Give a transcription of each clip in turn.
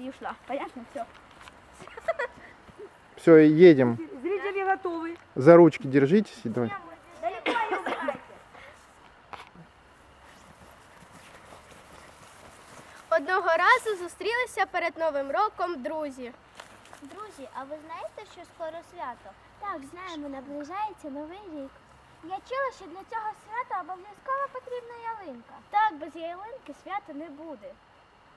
и ушла. Понятно? Все. Все, едем. Зрители готовы. За ручки держитесь и давай. Одного разу зустрілися перед Новим роком друзі. Друзі, а ви знаєте, що скоро свято? Так, знаємо, наближається новий рік. Я чула, що для цього свята обов'язково потрібна ялинка. Так, без ялинки свята не буде.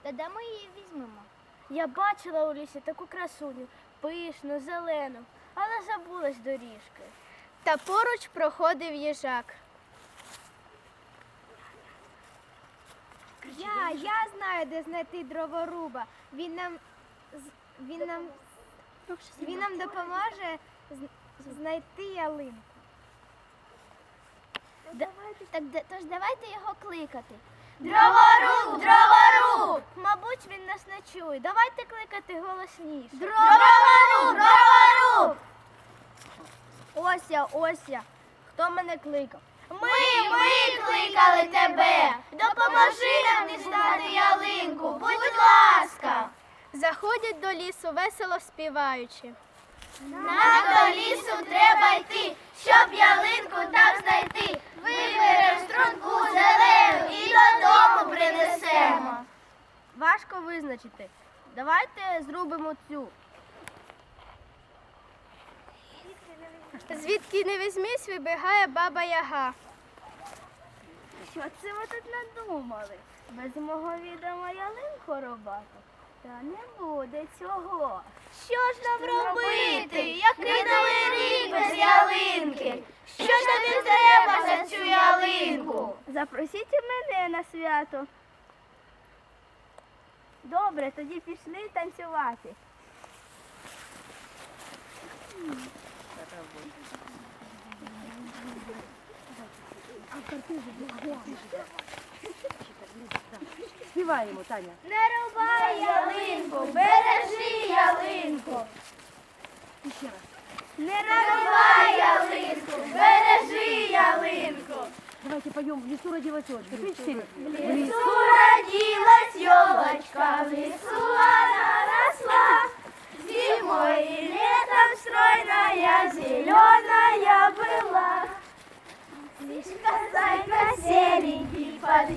Та де ми її візьмемо? Я бачила у лісі таку красуню, пишну, зелену, але забулась доріжки. Та поруч проходив їжак. Я, я знаю, де знайти дроворуба. Він нам з- він нам він нам допоможе з- знайти ялинку. так да- тож давайте його кликати. Дроворуб, дроворуб! Мабуть, він нас не чує. Давайте кликати голосніше. Дроворуб, дроворуб! Ось я, ось я. Хто мене кликав? Ми, ми кликали тебе! Допоможи нам дістати ялинку, будь ласка! Заходять до лісу, весело співаючи. Нам до лісу треба йти, щоб ялинку там знайти. Виберемо струнку зелену і додому принесемо. Важко визначити. Давайте зробимо цю. Звідки не візьмись, вибігає баба Яга. Що це ви тут надумали? Без мого відома ялинку рубати? Та не буде цього. Що ж нам робити? Який новий рік без ялинки? Що ж тобі треба за цю ялинку? Запросіть мене на свято. Добре, тоді пішли танцювати. Співаємо, Таня. Не рубай ялинку, бережи ялинку. Не рубай ялинку, бережи ялинку. Давайте поем «В лесу родилась елочка». В лесу родилась зеленая была. Лишка зайка серенький под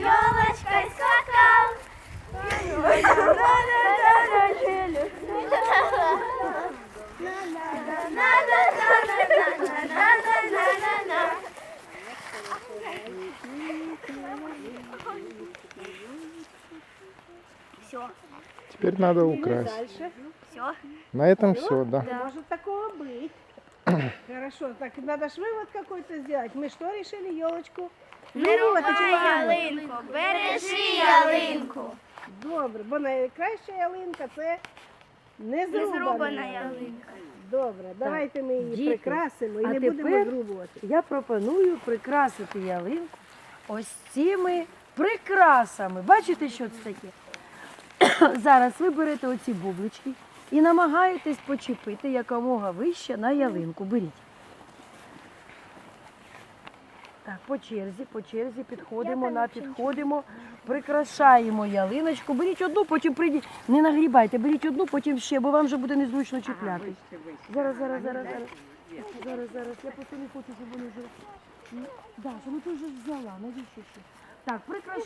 Теперь надо украсть. Дальше. На этом все, да. Может такого быть. Хорошо, так надо ж вывод какой-то сделать. Мы что решили? Елочку? Не ялинку, Бережи ялинку. Добре, бо найкраща ялинка це не зрубана, Незрубана ялинка. Добре, давайте ми її діти, прикрасимо і а не будемо тепер- зрубувати. Я пропоную прикрасити ялинку ось цими прикрасами. Бачите, що це таке? Зараз ви берете оці бублички і намагаєтесь почепити якомога вище на ялинку. Беріть. Так, по черзі, по черзі підходимо, на підходимо, прикрашаємо ялиночку. Беріть одну, потім прийдіть. Не нагрібайте, беріть одну, потім ще, бо вам вже буде незручно чіпляти. Зараз, зараз, зараз, зараз. Зараз, зараз. Я просто не хочу, щоб вони вже. Ну, Даша, ну ти вже взяла, навіщо ще? Так, прикрашай.